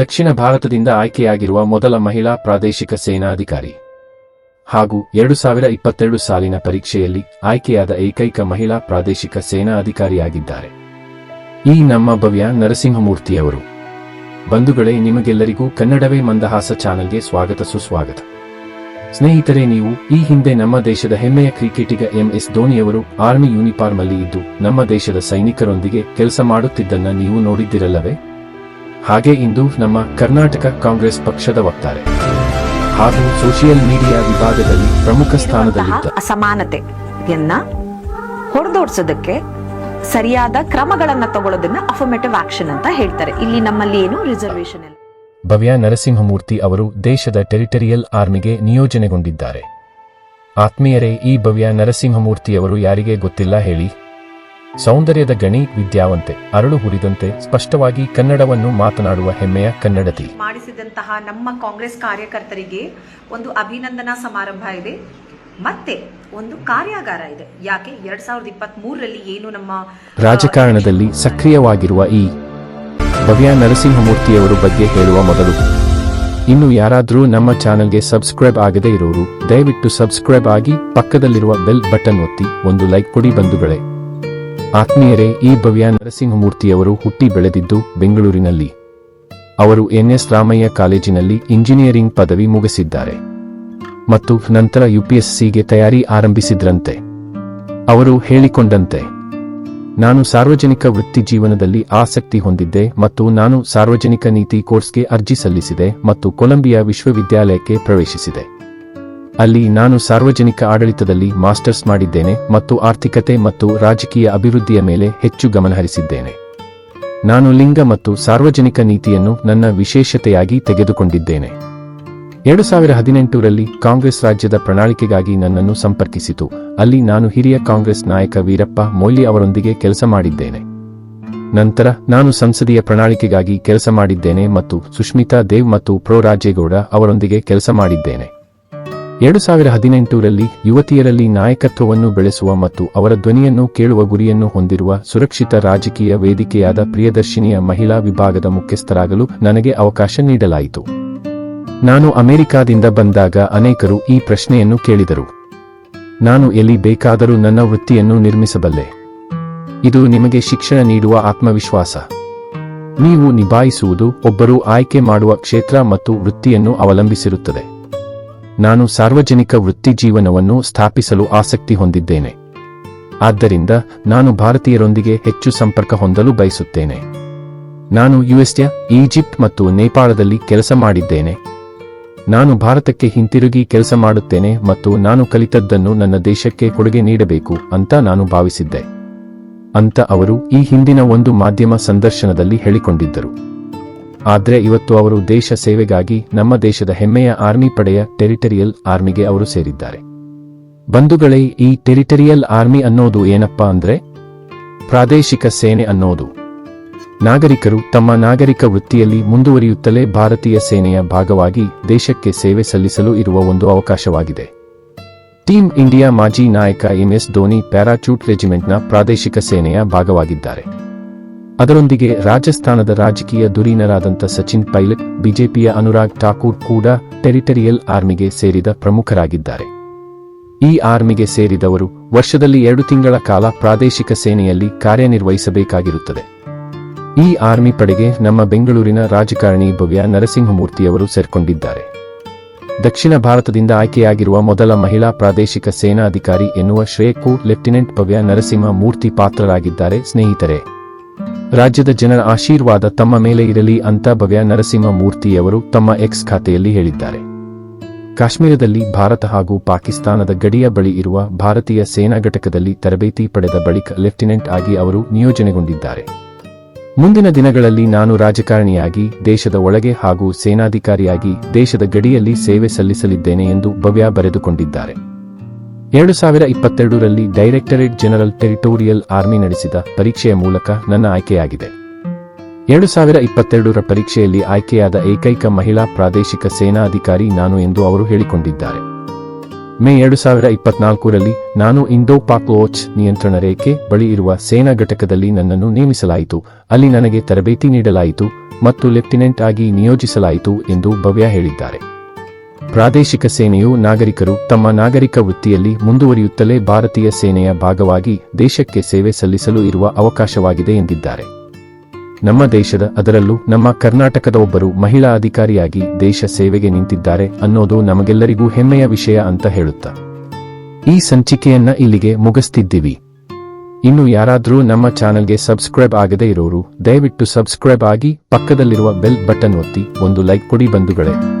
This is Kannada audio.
ದಕ್ಷಿಣ ಭಾರತದಿಂದ ಆಯ್ಕೆಯಾಗಿರುವ ಮೊದಲ ಮಹಿಳಾ ಪ್ರಾದೇಶಿಕ ಸೇನಾಧಿಕಾರಿ. ಹಾಗೂ ಎರಡು ಸಾವಿರ ಇಪ್ಪತ್ತೆರಡು ಸಾಲಿನ ಪರೀಕ್ಷೆಯಲ್ಲಿ ಆಯ್ಕೆಯಾದ ಏಕೈಕ ಮಹಿಳಾ ಪ್ರಾದೇಶಿಕ ಸೇನಾ ಅಧಿಕಾರಿಯಾಗಿದ್ದಾರೆ ಈ ನಮ್ಮ ಭವ್ಯ ನರಸಿಂಹಮೂರ್ತಿಯವರು. ಬಂಧುಗಳೇ, ನಿಮಗೆಲ್ಲರಿಗೂ ಕನ್ನಡವೇ ಮಂದಹಾಸ ಚಾನೆಲ್ಗೆ ಸ್ವಾಗತ ಸುಸ್ವಾಗತ. ಸ್ನೇಹಿತರೆ, ನೀವು ಈ ಹಿಂದೆ ನಮ್ಮ ದೇಶದ ಹೆಮ್ಮೆಯ ಕ್ರಿಕೆಟಿಗ ಎಂಎಸ್ ಧೋನಿಯವರು ಆರ್ಮಿ ಯೂನಿಫಾರ್ಮ್ ಅಲ್ಲಿ ಇದ್ದು, ನಮ್ಮ ದೇಶದ ಸೈನಿಕರೊಂದಿಗೆ ಕೆಲಸ ಮಾಡುತ್ತಿದ್ದನ್ನ ನೀವು ನೋಡಿದ್ದಿರಲ್ಲವೇ? ಹಾಗೆ ಇಂದು ನಮ್ಮ ಕರ್ನಾಟಕ ಕಾಂಗ್ರೆಸ್ ಪಕ್ಷದ ವಕ್ತಾರೆ. ಹಾಗೂ ಸೋಷಿಯಲ್ ಮೀಡಿಯಾ ವಿಭಾಗದಲ್ಲಿ ಪ್ರಮುಖ ಸ್ಥಾನದಲ್ಲಿದ್ದ ಅಸಮಾನತೆಯನ್ನ ಹೊಡೆದೋಡ್ಸೋದಕ್ಕೆ ಸರಿಯಾದ ಕ್ರಮಗಳನ್ನ ತಗೊಳ್ಳೋದನ್ನ ಅಫರ್ಮೇಟಿವ್ ಆಕ್ಷನ್ ಅಂತ ಹೇಳ್ತಾರೆ. ಇಲ್ಲಿ ನಮ್ಮಲ್ಲಿ ಏನು ರಿಸರ್ವೇಶನ್ ಇಲ್ಲ. ಭವ್ಯ ನರಸಿಂಹಮೂರ್ತಿ ಅವರು ದೇಶದ ಟೆರಿಟರಿಯಲ್ ಆರ್ಮಿಗೆ ನಿಯೋಜನೆಗೊಂಡಿದ್ದಾರೆ. ಆತ್ಮೀಯರೇ ಈ ಭವ್ಯ ನರಸಿಂಹಮೂರ್ತಿಯವರು ಯಾರಿಗೆ ಗೊತ್ತಿಲ್ಲ ಹೇಳಿ. ಸೌಂದರ್ಯದ ಗಣಿ ವಿದ್ಯಾವಂತೆ ಅರಳು ಹುರಿದಂತೆ ಸ್ಪಷ್ಟವಾಗಿ ಕನ್ನಡವನ್ನು ಮಾತನಾಡುವ ಹೆಮ್ಮೆಯ ಕನ್ನಡತಿ. ಮಾಡಿಸಿದಂತಹ ನಮ್ಮ ಕಾಂಗ್ರೆಸ್ ಕಾರ್ಯಕರ್ತರಿಗೆ ಒಂದು ಅಭಿನಂದನಾ ಸಮಾರಂಭ ಇದೆ. ಮತ್ತೆ ಒಂದು ಕಾರ್ಯಾಗಾರ ಇದೆ. ಯಾಕೆ? ಎರಡ್ ಸಾವಿರದ ಇಪ್ಪತ್ತ್ ಮೂರರಲ್ಲಿ ಏನು ನಮ್ಮ ರಾಜಕಾರಣದಲ್ಲಿ ಸಕ್ರಿಯವಾಗಿರುವ ಈ ಭವ್ಯ ನರಸಿಂಹಮೂರ್ತಿಯವರು ಬಗ್ಗೆ ಹೇಳುವ ಮೊದಲು ಇನ್ನು ಯಾರಾದರೂ ನಮ್ಮ ಚಾನಲ್ಗೆ ಸಬ್ಸ್ಕ್ರೈಬ್ ಆಗದೇ ಇರೋರು ದಯವಿಟ್ಟು ಸಬ್ಸ್ಕ್ರೈಬ್ ಆಗಿ ಪಕ್ಕದಲ್ಲಿರುವ ಬೆಲ್ ಬಟನ್ ಒತ್ತಿ ಒಂದು ಲೈಕ್ ಕೊಡಿ ಬಂಧುಗಳೇ. ಆತ್ಮೀಯರೇ, ಈ ಭವ್ಯ ನರಸಿಂಹಮೂರ್ತಿಯವರು ಹುಟ್ಟಿ ಬೆಳೆದಿದ್ದು ಬೆಂಗಳೂರಿನಲ್ಲಿ. ಅವರು ಎನ್ಎಸ್ ರಾಮಯ್ಯ ಕಾಲೇಜಿನಲ್ಲಿ ಇಂಜಿನಿಯರಿಂಗ್ ಪದವಿ ಮುಗಿಸಿದ್ದಾರೆ. ಮತ್ತು ನಂತರ ಯುಪಿಎಸ್ಸಿಗೆ ತಯಾರಿ ಆರಂಭಿಸಿದ್ರಂತೆ. ಅವರು ಹೇಳಿಕೊಂಡಂತೆ, ನಾನು ಸಾರ್ವಜನಿಕ ವೃತ್ತಿ ಜೀವನದಲ್ಲಿ ಆಸಕ್ತಿ ಹೊಂದಿದ್ದೆ ಮತ್ತು ನಾನು ಸಾರ್ವಜನಿಕ ನೀತಿ ಕೋರ್ಸ್ಗೆ ಅರ್ಜಿ ಸಲ್ಲಿಸಿದೆ ಮತ್ತು ಕೊಲಂಬಿಯಾ ವಿಶ್ವವಿದ್ಯಾಲಯಕ್ಕೆ ಪ್ರವೇಶಿಸಿದೆ. ಅಲ್ಲಿ ನಾನು ಸಾರ್ವಜನಿಕ ಆಡಳಿತದಲ್ಲಿ ಮಾಸ್ಟರ್ಸ್ ಮಾಡಿದ್ದೇನೆ ಮತ್ತು ಆರ್ಥಿಕತೆ ಮತ್ತು ರಾಜಕೀಯ ಅಭಿವೃದ್ಧಿಯ ಮೇಲೆ ಹೆಚ್ಚು ಗಮನಹರಿಸಿದ್ದೇನೆ ನಾನು ಲಿಂಗ ಮತ್ತು ಸಾರ್ವಜನಿಕ ನೀತಿಯನ್ನು ನನ್ನ ವಿಶೇಷತೆಯಾಗಿ ತೆಗೆದುಕೊಂಡಿದ್ದೇನೆ. ಎರಡು ಸಾವಿರ ಹದಿನೆಂಟರಲ್ಲಿ ಕಾಂಗ್ರೆಸ್ ರಾಜ್ಯದ ಪ್ರಣಾಳಿಕೆಗಾಗಿ ನನ್ನನ್ನು ಸಂಪರ್ಕಿಸಿತು. ಅಲ್ಲಿ ನಾನು ಹಿರಿಯ ಕಾಂಗ್ರೆಸ್ ನಾಯಕ ವೀರಪ್ಪ ಮೊಯ್ಲಿ ಅವರೊಂದಿಗೆ ಕೆಲಸ ಮಾಡಿದ್ದೇನೆ. ನಂತರ ನಾನು ಸಂಸದೀಯ ಪ್ರಣಾಳಿಕೆಗಾಗಿ ಕೆಲಸ ಮಾಡಿದ್ದೇನೆ ಮತ್ತು ಸುಷ್ಮಿತಾ ದೇವ್ ಮತ್ತು ಪ್ರೊ ರಾಜೇಗೌಡ ಅವರೊಂದಿಗೆ ಕೆಲಸ ಮಾಡಿದ್ದೇನೆ. ಎರಡು ಸಾವಿರ ಹದಿನೆಂಟರಲ್ಲಿ ಯುವತಿಯರಲ್ಲಿ ನಾಯಕತ್ವವನ್ನು ಬೆಳೆಸುವ ಮತ್ತು ಅವರ ಧ್ವನಿಯನ್ನು ಕೇಳುವ ಗುರಿಯನ್ನು ಹೊಂದಿರುವ ಸುರಕ್ಷಿತ ರಾಜಕೀಯ ವೇದಿಕೆಯಾದ ಪ್ರಿಯದರ್ಶಿನಿಯ ಮಹಿಳಾ ವಿಭಾಗದ ಮುಖ್ಯಸ್ಥರಾಗಲು ನನಗೆ ಅವಕಾಶ ನೀಡಲಾಯಿತು. ನಾನು ಅಮೆರಿಕಾದಿಂದ ಬಂದಾಗ ಅನೇಕರು ಈ ಪ್ರಶ್ನೆಯನ್ನು ಕೇಳಿದರು. ನಾನು ಎಲ್ಲಿ ಬೇಕಾದರೂ ನನ್ನ ವೃತ್ತಿಯನ್ನು ನಿರ್ಮಿಸಬಲ್ಲೆ. ಇದು ನಿಮಗೆ ಶಿಕ್ಷಣ ನೀಡುವ ಆತ್ಮವಿಶ್ವಾಸ. ನೀವು ನಿಭಾಯಿಸುವುದು ಒಬ್ಬರು ಆಯ್ಕೆ ಮಾಡುವ ಕ್ಷೇತ್ರ ಮತ್ತು ವೃತ್ತಿಯನ್ನು ಅವಲಂಬಿಸಿರುತ್ತದೆ. ನಾನು ಸಾರ್ವಜನಿಕ ವೃತ್ತಿ ಜೀವನವನ್ನು ಸ್ಥಾಪಿಸಲು ಆಸಕ್ತಿ ಹೊಂದಿದ್ದೇನೆ. ಆದ್ದರಿಂದ ನಾನು ಭಾರತೀಯರೊಂದಿಗೆ ಹೆಚ್ಚು ಸಂಪರ್ಕ ಹೊಂದಲು ಬಯಸುತ್ತೇನೆ. ನಾನು ಯುಎಸ್ಎ ಈಜಿಪ್ಟ್ ಮತ್ತು ನೇಪಾಳದಲ್ಲಿ ಕೆಲಸ ಮಾಡಿದ್ದೇನೆ. ನಾನು ಭಾರತಕ್ಕೆ ಹಿಂತಿರುಗಿ ಕೆಲಸ ಮಾಡುತ್ತೇನೆ ಮತ್ತು ನಾನು ಕಲಿತದ್ದನ್ನು ನನ್ನ ದೇಶಕ್ಕೆ ಕೊಡುಗೆ ನೀಡಬೇಕು ಅಂತ ನಾನು ಭಾವಿಸಿದ್ದೆ. ಅಂತ ಅವರು ಈ ಹಿಂದಿನ ಒಂದು ಮಾಧ್ಯಮ ಸಂದರ್ಶನದಲ್ಲಿ ಹೇಳಿಕೊಂಡಿದ್ದರು. ಆದರೆ ಇವತ್ತು ಅವರು ದೇಶ ಸೇವೆಗಾಗಿ ನಮ್ಮ ದೇಶದ ಹೆಮ್ಮೆಯ ಆರ್ಮಿ ಪಡೆಯ ಟೆರಿಟರಿಯಲ್ ಆರ್ಮಿಗೆ ಅವರು ಸೇರಿದ್ದಾರೆ. ಬಂಧುಗಳೇ, ಈ ಟೆರಿಟರಿಯಲ್ ಆರ್ಮಿ ಅನ್ನೋದು ಏನಪ್ಪಾ ಅಂದ್ರೆ? ಪ್ರಾದೇಶಿಕ ಸೇನೆ ಅನ್ನೋದು. ನಾಗರಿಕರು ತಮ್ಮ ನಾಗರಿಕ ವೃತ್ತಿಯಲ್ಲಿ ಮುಂದುವರಿಯುತ್ತಲೇ ಭಾರತೀಯ ಸೇನೆಯ ಭಾಗವಾಗಿ ದೇಶಕ್ಕೆ ಸೇವೆ ಸಲ್ಲಿಸಲು ಇರುವ ಒಂದು ಅವಕಾಶವಾಗಿದೆ. ಟೀಮ್ ಇಂಡಿಯಾ ಮಾಜಿ ನಾಯಕ ಎಂಎಸ್ ಧೋನಿ ಪ್ಯಾರಾಚೂಟ್ ರೆಜಿಮೆಂಟ್ನ ಪ್ರಾದೇಶಿಕ ಸೇನೆಯ ಭಾಗವಾಗಿದ್ದಾರೆ. ಅದರೊಂದಿಗೆ ರಾಜಸ್ಥಾನದ ರಾಜಕೀಯ ಧುರೀಣರಾದಂಥ ಸಚಿನ್ ಪೈಲಟ್, ಬಿಜೆಪಿಯ ಅನುರಾಗ್ ಠಾಕೂರ್ ಕೂಡ ಟೆರಿಟರಿಯಲ್ ಆರ್ಮಿಗೆ ಸೇರಿದ ಪ್ರಮುಖರಾಗಿದ್ದಾರೆ. ಈ ಆರ್ಮಿಗೆ ಸೇರಿದವರು ವರ್ಷದಲ್ಲಿ ಎರಡು ತಿಂಗಳ ಕಾಲ ಪ್ರಾದೇಶಿಕ ಸೇನೆಯಲ್ಲಿ ಕಾರ್ಯನಿರ್ವಹಿಸಬೇಕಾಗಿರುತ್ತದೆ. ಈ ಆರ್ಮಿ ಪಡೆಗೆ ನಮ್ಮ ಬೆಂಗಳೂರಿನ ರಾಜಕಾರಣಿ ಭವ್ಯ ನರಸಿಂಹಮೂರ್ತಿಯವರು ಸೇರ್ಕೊಂಡಿದ್ದಾರೆ. ದಕ್ಷಿಣ ಭಾರತದಿಂದ ಆಯ್ಕೆಯಾಗಿರುವ ಮೊದಲ ಮಹಿಳಾ ಪ್ರಾದೇಶಿಕ ಸೇನಾಧಿಕಾರಿ ಎನ್ನುವ ಶ್ರೇಯಕ್ಕೂ ಲೆಫ್ಟಿನೆಂಟ್ ಭವ್ಯ ನರಸಿಂಹ ಮೂರ್ತಿ ಪಾತ್ರರಾಗಿದ್ದಾರೆ ಸ್ನೇಹಿತರೆ. ರಾಜ್ಯದ ಜನರ ಆಶೀರ್ವಾದ ತಮ್ಮ ಮೇಲೆ ಇರಲಿ ಅಂತ ಭವ್ಯ ನರಸಿಂಹ ಮೂರ್ತಿಯವರು ತಮ್ಮ ಎಕ್ಸ್ ಖಾತೆಯಲ್ಲಿ ಹೇಳಿದ್ದಾರೆ. ಕಾಶ್ಮೀರದಲ್ಲಿ ಭಾರತ ಹಾಗೂ ಪಾಕಿಸ್ತಾನದ ಗಡಿಯ ಬಳಿ ಇರುವ ಭಾರತೀಯ ಸೇನಾ ಘಟಕದಲ್ಲಿ ತರಬೇತಿ ಪಡೆದ ಬಳಿಕ ಲೆಫ್ಟಿನೆಂಟ್ ಆಗಿ ಅವರು ನಿಯೋಜನೆಗೊಂಡಿದ್ದಾರೆ. ಮುಂದಿನ ದಿನಗಳಲ್ಲಿ ನಾನು ರಾಜಕಾರಣಿಯಾಗಿ, ದೇಶದ ಒಳಗೆ ಹಾಗೂ ಸೇನಾಧಿಕಾರಿಯಾಗಿ, ದೇಶದ ಗಡಿಯಲ್ಲಿ ಸೇವೆ ಸಲ್ಲಿಸಲಿದ್ದೇನೆ ಎಂದು ಭವ್ಯ ಬರೆದುಕೊಂಡಿದ್ದಾರೆ. ಎರಡು ಸಾವಿರ ಇಪ್ಪತ್ತೆರಡರಲ್ಲಿ ಡೈರೆಕ್ಟರೇಟ್ ಜನರಲ್ ಟೆರಿಟೋರಿಯಲ್ ಆರ್ಮಿ ನಡೆಸಿದ ಪರೀಕ್ಷೆಯ ಮೂಲಕ ನನ್ನ ಆಯ್ಕೆಯಾಗಿದೆ. ಎರಡು ಸಾವಿರ ಇಪ್ಪತ್ತೆರಡರ ಪರೀಕ್ಷೆಯಲ್ಲಿ ಆಯ್ಕೆಯಾದ ಏಕೈಕ ಮಹಿಳಾ ಪ್ರಾದೇಶಿಕ ಸೇನಾಧಿಕಾರಿ ನಾನು ಎಂದು ಅವರು ಹೇಳಿಕೊಂಡಿದ್ದಾರೆ. ಮೇ ಎರಡು ಸಾವಿರ ಇಪ್ಪತ್ನಾಲ್ಕರಲ್ಲಿ ನಾನು ಇಂಡೋ ಪಾಕ್ ನಿಯಂತ್ರಣ ರೇಖೆ ಬಳಿ ಇರುವ ಸೇನಾ ಘಟಕದಲ್ಲಿ ನನ್ನನ್ನು ನೇಮಿಸಲಾಯಿತು. ಅಲ್ಲಿ ನನಗೆ ತರಬೇತಿ ನೀಡಲಾಯಿತು ಮತ್ತು ಲೆಫ್ಟಿನೆಂಟ್ ಆಗಿ ನಿಯೋಜಿಸಲಾಯಿತು ಎಂದು ಭವ್ಯ ಹೇಳಿದ್ದಾರೆ. ಪ್ರಾದೇಶಿಕ ಸೇನೆಯು ನಾಗರಿಕರು ತಮ್ಮ ನಾಗರಿಕ ವೃತ್ತಿಯಲ್ಲಿ ಮುಂದುವರಿಯುತ್ತಲೇ ಭಾರತೀಯ ಸೇನೆಯ ಭಾಗವಾಗಿ ದೇಶಕ್ಕೆ ಸೇವೆ ಸಲ್ಲಿಸಲು ಇರುವ ಅವಕಾಶವಾಗಿದೆ ಎಂದಿದ್ದಾರೆ. ನಮ್ಮ ದೇಶದ ಅದರಲ್ಲೂ ನಮ್ಮ ಕರ್ನಾಟಕದ ಒಬ್ಬರು ಮಹಿಳಾ ಅಧಿಕಾರಿಯಾಗಿ ದೇಶ ಸೇವೆಗೆ ನಿಂತಿದ್ದಾರೆ ಅನ್ನೋದು ನಮಗೆಲ್ಲರಿಗೂ ಹೆಮ್ಮೆಯ ವಿಷಯ ಅಂತ ಹೇಳುತ್ತಾ. ಈ ಸಂಚಿಕೆಯನ್ನ ಇಲ್ಲಿಗೆ ಮುಗಿಸ್ತಿದ್ದೀವಿ. ಇನ್ನು ಯಾರಾದರೂ ನಮ್ಮ ಚಾನೆಲ್ಗೆ ಸಬ್ಸ್ಕ್ರೈಬ್ ಆಗದೇ ಇರೋರು, ದಯವಿಟ್ಟು ಸಬ್ಸ್ಕ್ರೈಬ್ ಆಗಿ ಪಕ್ಕದಲ್ಲಿರುವ ಬೆಲ್ ಬಟನ್ ಒತ್ತಿ ಒಂದು ಲೈಕ್ ಕೊಡಿ ಬಂಧುಗಳೇ.